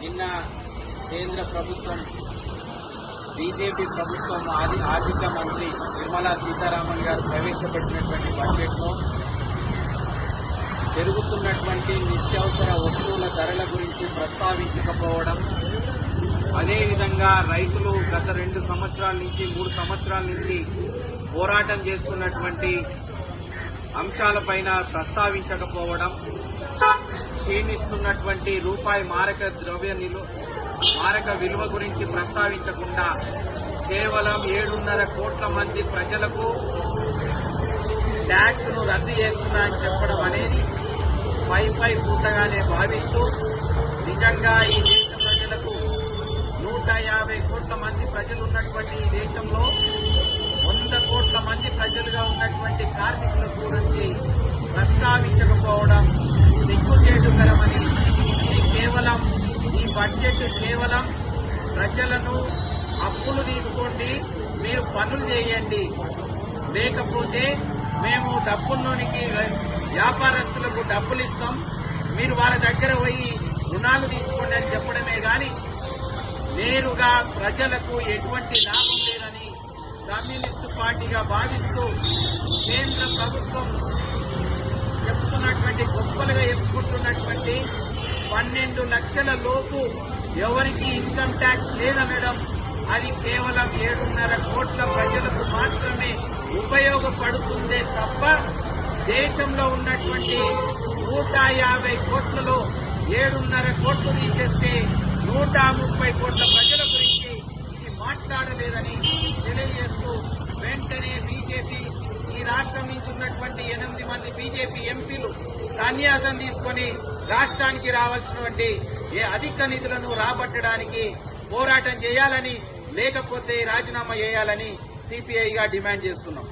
నిన్న కేంద్ర ప్రభుత్వం బీజేపీ ప్రభుత్వం ఆది ఆర్థిక మంత్రి నిర్మలా సీతారామన్ గారు ప్రవేశపెట్టినటువంటి బడ్జెట్లో పెరుగుతున్నటువంటి నిత్యావసర వస్తువుల ధరల గురించి ప్రస్తావించకపోవడం అదేవిధంగా రైతులు గత రెండు సంవత్సరాల నుంచి మూడు సంవత్సరాల నుంచి పోరాటం చేస్తున్నటువంటి అంశాలపైన ప్రస్తావించకపోవడం క్షీణిస్తున్నటువంటి రూపాయి మారక ద్రవ్య నిలు మారక విలువ గురించి ప్రస్తావించకుండా కేవలం ఏడున్నర కోట్ల మంది ప్రజలకు ట్యాక్స్ను రద్దు చేస్తున్నా అని చెప్పడం అనేది పై పై పూతగానే భావిస్తూ నిజంగా ఈ దేశ ప్రజలకు నూట యాభై కోట్ల మంది ప్రజలు ఉన్నటువంటి ఈ దేశంలో బడ్జెట్ కేవలం ప్రజలను అప్పులు తీసుకోండి మీరు పనులు చేయండి. లేకపోతే మేము డబ్బుల్లోనికి వ్యాపారస్తులకు డబ్బులు ఇస్తాం. మీరు వాళ్ళ దగ్గర పోయి రుణాలు తీసుకోండి అని చెప్పడమే గాని నేరుగా ప్రజలకు ఎటువంటి లాభం లేదని కమ్యూనిస్టు పార్టీగా భావిస్తూ కేంద్ర ప్రభుత్వం చెప్తున్నటువంటి గొప్పలుగా చెప్పుకుంటున్నటువంటి పన్నెండు లక్షల లోపు ఎవరికి ఇన్కమ్ ట్యాక్స్ మేడం? అది కేవలం ఏడున్నర కోట్ల ప్రజలకు మాత్రమే ఉపయోగపడుతుందే తప్ప దేశంలో ఉన్నటువంటి నూట యాభై కోట్లలో ఏడున్నర కోట్లు తీసేస్తే నూట ముప్పై కోట్ల ప్రజల గురించి ఇది మాట్లాడలేదని తెలియజేస్తూ వెంటనే బీజేపీ ఈ రాష్ట్రం నుంచి ఉన్నటువంటి ఎనిమిది మంది బీజేపీ ఎంపీలు సన్యాసం తీసుకొని రాష్ట్రానికి రావాల్సినటువంటి ఏ అధిక నిధులను రాబట్టడానికి పోరాటం చేయాలని లేకపోతే రాజీనామా చేయాలని సిపిఐగా డిమాండ్ చేస్తున్నాం.